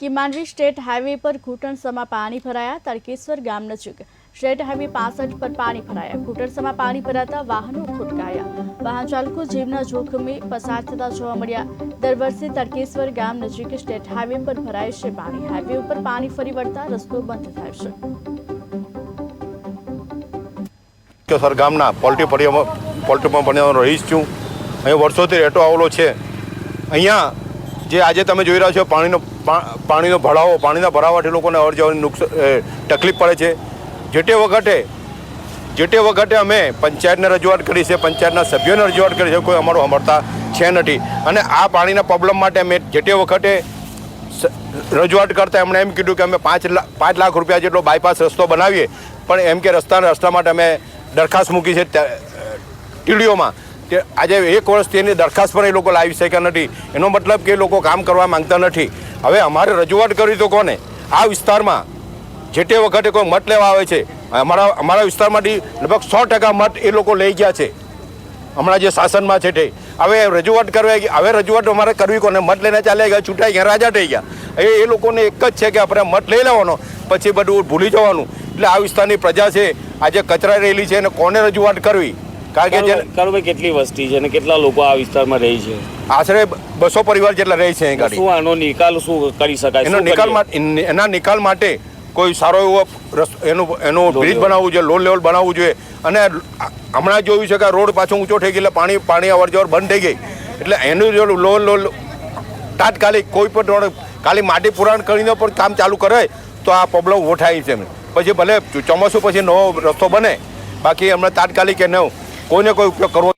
કે Mandvi state highway પર ઘૂંટણસમાં પાણી ભરાયા તડકેશ્વર ગામ નજીક સ્ટેટ હાઈવે પાસઠ પર પાણી ભરાયા ઘૂંટણસમાં પાણી ભરાતા વાહનો ખોટકાયા વાહન ચાલકો જીવના જોખમે પસાર થતા જોવા મળ્યા। દર વર્ષે તડકેશ્વર ગામ નજીક સ્ટેટ હાઈવે પર ભરાય છે પાણી. હાઈવે ઉપર પાણી ફરી વળતા રસ્તો બંધ થાય છે. કે સર ગામના પોલ્ટ્રી ફળિયામાં પોલ્ટ્રીમાં ભણવાનો રહીશ છું. અહીં વર્ષોથી રહેતો આવેલો છે. અહીંયા જે આજે તમે જોઈ રહ્યા છો, પાણીનો પાણીનો ભરાવો, પાણીના ભરાવાથી લોકોને અવર જવરની નુકસાન તકલીફ પડે છે. જે તે વખતે જે તે વખતે અમે પંચાયતને રજૂઆત કરી છે, પંચાયતના સભ્યોને રજૂઆત કરી છે, કોઈ અમારું સાંભળતા છે નથી. અને આ પાણીના પ્રોબ્લેમ માટે અમે જે તે વખતે રજૂઆત કરતા, એમણે એમ કીધું કે અમે પાંચ લાખ પાંચ લાખ રૂપિયા જેટલો બાયપાસ રસ્તો બનાવીએ. પણ એમ કે રસ્તાના રસ્તા માટે અમે દરખાસ્ત મૂકી છે ટીડીઓમાં. તે આજે એક વર્ષથી એની દરખાસ્ત પણ એ લોકો લાવી શક્યા નથી. એનો મતલબ કે એ લોકો કામ કરવા માંગતા નથી. હવે અમારે રજૂઆત કરી તો કોને? આ વિસ્તારમાં જે તે વખતે કોઈ મત લેવા આવે છે, અમારા અમારા વિસ્તારમાંથી લગભગ સો ટકા મત એ લોકો લઈ ગયા છે. હમણાં જે શાસનમાં છે તે. હવે રજૂઆત કરવા હવે રજૂઆત અમારે કરવી કોને? મત લઈને ચાલ્યા ગયા ચૂંટાઈ ગયા, રાજા થઈ ગયા. એ એ લોકોને એક જ છે કે આપણે મત લઈ લેવાનો, પછી બધું ભૂલી જવાનું. એટલે આ વિસ્તારની પ્રજા છે, આજે કચરા રહેલી છે અને કોને રજૂઆત કરવી? કારણ કે જે કારુભાઈ કેટલી વસ્તી છે અને કેટલા લોકો આ વિસ્તારમાં રહે છે? આશરે બસો પરિવાર જેટલા રહે છે શું આનો નિકાલ શું કરી શકાય? એનો નિકાલ એના નિકાલ માટે કોઈ સારો એવો એનું એનું બ્રિજ બનાવવું જોઈએ લો લેવલ બનાવવું જોઈએ. અને હમણાં જોયું છે કે રોડ પાછો ઊંચો થઈ ગયો એટલે પાણી પાણી અવર જવર બંધ થઈ ગઈ. એટલે એનું જો લો લો તાત્કાલિક કોઈ પણ રોડ ખાલી માટી પુરાણ કરીને પણ કામ ચાલુ કરે તો આ પ્રોબ્લેમ થાય છે પછી ભલે ચોમાસું પછી નવો રસ્તો બને બાકી હમણાં તાત્કાલિક એને કોઈને કોઈ ઉપયોગ કરવો